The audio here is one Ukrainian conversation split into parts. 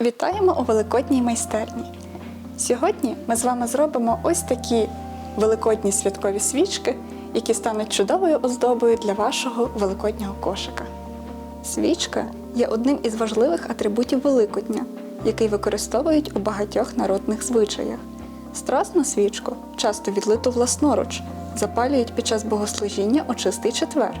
Вітаємо у великодній майстерні. Сьогодні ми з вами зробимо ось такі великодні святкові свічки, які стануть чудовою оздобою для вашого великоднього кошика. Свічка є одним із важливих атрибутів Великодня, який використовують у багатьох народних звичаях. Страсну свічку часто відлиту власноруч, запалюють під час богослужіння у чистий четвер.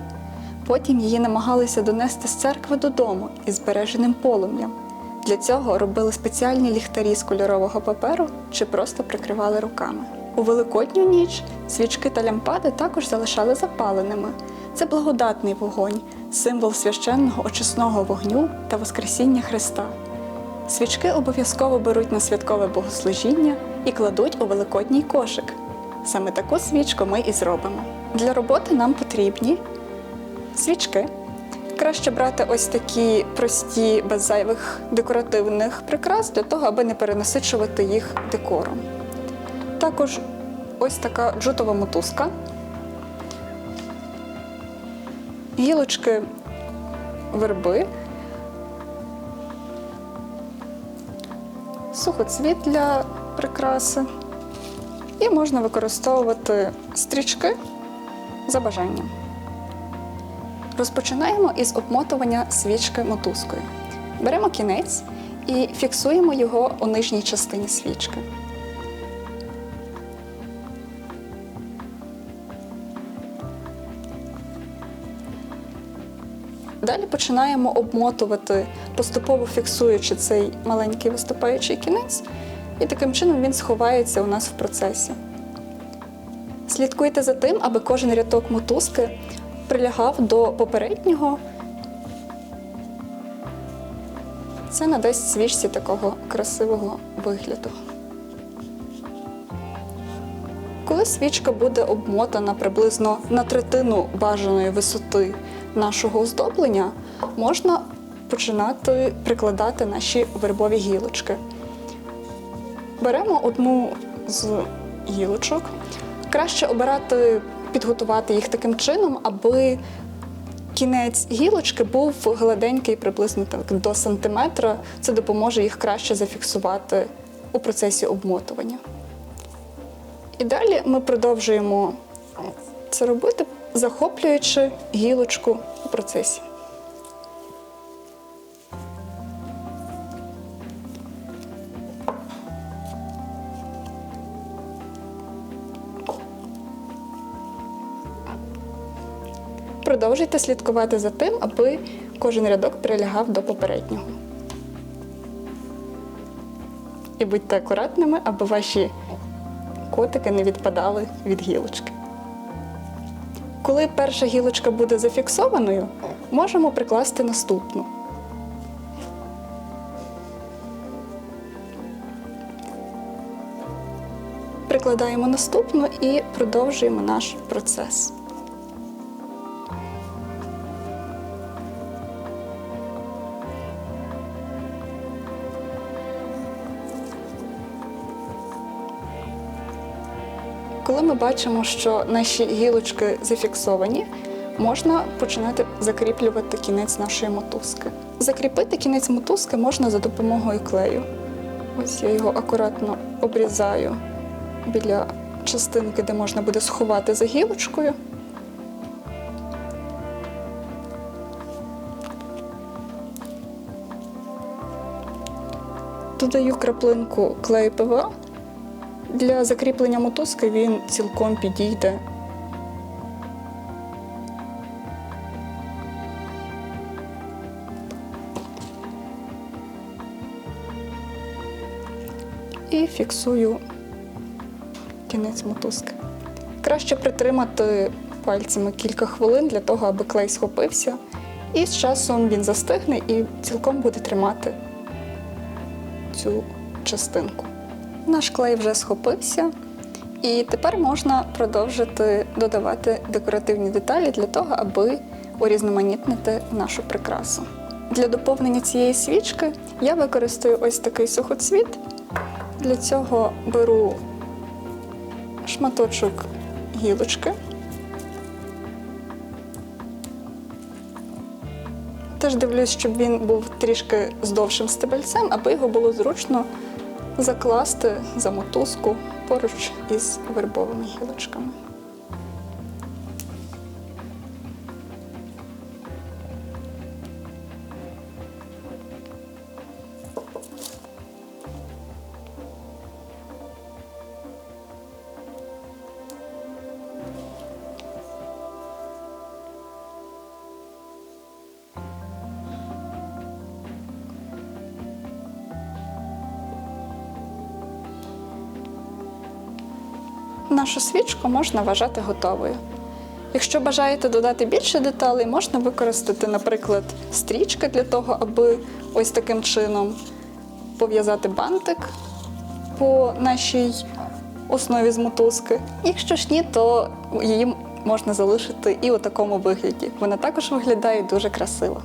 Потім її намагалися донести з церкви додому із збереженим полум'ям. Для цього робили спеціальні ліхтарі з кольорового паперу чи просто прикривали руками. У великодню ніч свічки та лямпади також залишали запаленими. Це благодатний вогонь, символ священного очисного вогню та Воскресіння Христа. Свічки обов'язково беруть на святкове богослужіння і кладуть у великодній кошик. Саме таку свічку ми і зробимо. Для роботи нам потрібні свічки. Краще брати ось такі прості, без зайвих декоративних прикрас для того, аби не перенасичувати їх декором. Також ось така джутова мотузка, гілочки верби, сухоцвіт для прикраси. І можна використовувати стрічки за бажанням. Розпочинаємо із обмотування свічки мотузкою. Беремо кінець і фіксуємо його у нижній частині свічки. Далі починаємо обмотувати, поступово фіксуючи цей маленький виступаючий кінець, і таким чином він сховається у нас в процесі. Слідкуйте за тим, аби кожен рядок мотузки прилягав до попереднього. Це надасть свічці такого красивого вигляду. Коли свічка буде обмотана приблизно на третину бажаної висоти нашого оздоблення, можна починати прикладати наші вербові гілочки. Беремо одну з гілочок. Краще обирати, підготувати їх таким чином, аби кінець гілочки був гладенький приблизно так до сантиметра. Це допоможе їх краще зафіксувати у процесі обмотування. І далі ми продовжуємо це робити, захоплюючи гілочку у процесі. Продовжуйте слідкувати за тим, аби кожен рядок прилягав до попереднього. І будьте акуратними, аби ваші котики не відпадали від гілочки. Коли перша гілочка буде зафіксованою, можемо прикласти наступну. Прикладаємо наступну і продовжуємо наш процес. Коли ми бачимо, що наші гілочки зафіксовані, можна починати закріплювати кінець нашої мотузки. Закріпити кінець мотузки можна за допомогою клею. Ось я його акуратно обрізаю біля частинки, де можна буде сховати за гілочкою. Додаю краплинку клею ПВА. Для закріплення мотузки він цілком підійде. І фіксую кінець мотузки. Краще притримати пальцями кілька хвилин для того, аби клей схопився. І з часом він застигне і цілком буде тримати цю частинку. Наш клей вже схопився, і тепер можна продовжити додавати декоративні деталі для того, аби урізноманітнити нашу прикрасу. Для доповнення цієї свічки я використаю ось такий сухоцвіт. Для цього беру шматочок гілочки теж дивлюсь, щоб він був трішки з довшим стебельцем, аби його було зручно закласти за мотузку поруч із вербовими гілочками. Нашу свічку можна вважати готовою. Якщо бажаєте додати більше деталей, можна використати, наприклад, стрічки для того, аби ось таким чином пов'язати бантик по нашій основі з мотузки. Якщо ж ні, то її можна залишити і у такому вигляді. Вона також виглядає дуже красиво.